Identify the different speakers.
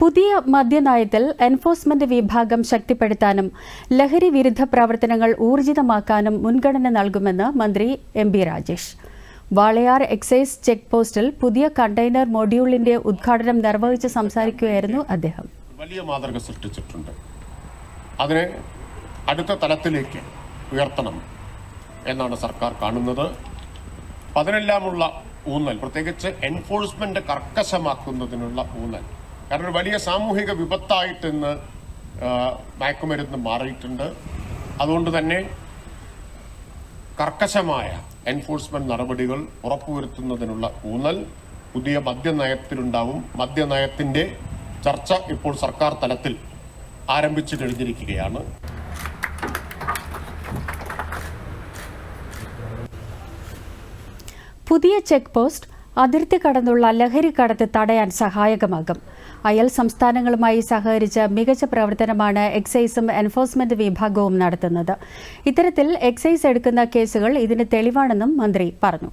Speaker 1: പുതിയ മദ്യനയത്തിൽ എൻഫോഴ്സ്മെന്റ് വിഭാഗം ശക്തിപ്പെടുത്താനും ലഹരി വിരുദ്ധ പ്രവർത്തനങ്ങൾ ഊർജിതമാക്കാനും മുൻഗണന നൽകുമെന്ന് മന്ത്രി M B Rajesh. Walayar excise check പോസ്റ്റിൽ പുതിയ കണ്ടെയ്നർ മൊഡ്യൂളിന്റെ ഉദ്ഘാടനം നിർവഹിച്ച് സംസാരിക്കുകയായിരുന്നു അദ്ദേഹം.
Speaker 2: വലിയ മാതൃക സൃഷ്ടിച്ചിട്ടുണ്ട്. അതിനെ അടുത്ത തലത്തിലേക്ക് ഉയർത്തണം എന്നാണ് സർക്കാർ കാണുന്നത്. അതിനെല്ലാമുള്ള ഊന്നൽ പ്രത്യേകിച്ച് എൻഫോഴ്സ്മെന്റ് കർക്കശമാക്കുന്നതിനുള്ള ഊന്നൽ കാരണം ഒരു വലിയ സാമൂഹിക വിപത്തായിട്ട് ഇന്ന് മയക്കുമരുന്ന് മാറിയിട്ടുണ്ട്. അതുകൊണ്ട് തന്നെ കർക്കശമായ എൻഫോഴ്സ്മെന്റ് നടപടികൾ ഉറപ്പുവരുത്തുന്നതിനുള്ള ഊന്നൽ പുതിയ മദ്യനയത്തിലുണ്ടാവും. മദ്യനയത്തിന്റെ ചർച്ച ഇപ്പോൾ സർക്കാർ തലത്തിൽ ആരംഭിച്ചു കഴിഞ്ഞിരിക്കുകയാണ്.
Speaker 1: പുതിയ ചെക്ക് പോസ്റ്റ് അതിർത്തി കടന്നുള്ള ലഹരി കടത്ത് തടയാൻ സഹായകമാകും. അയൽ സംസ്ഥാനങ്ങളുമായി സഹകരിച്ച് മികച്ച പ്രവർത്തനമാണ് എക്സൈസും എൻഫോഴ്സ്മെന്റ് വിഭാഗവും നടത്തുന്നത്. ഇത്തരത്തിൽ എക്സൈസ് എടുക്കുന്ന കേസുകൾ ഇതിന് തെളിവാണെന്നും മന്ത്രി പറഞ്ഞു.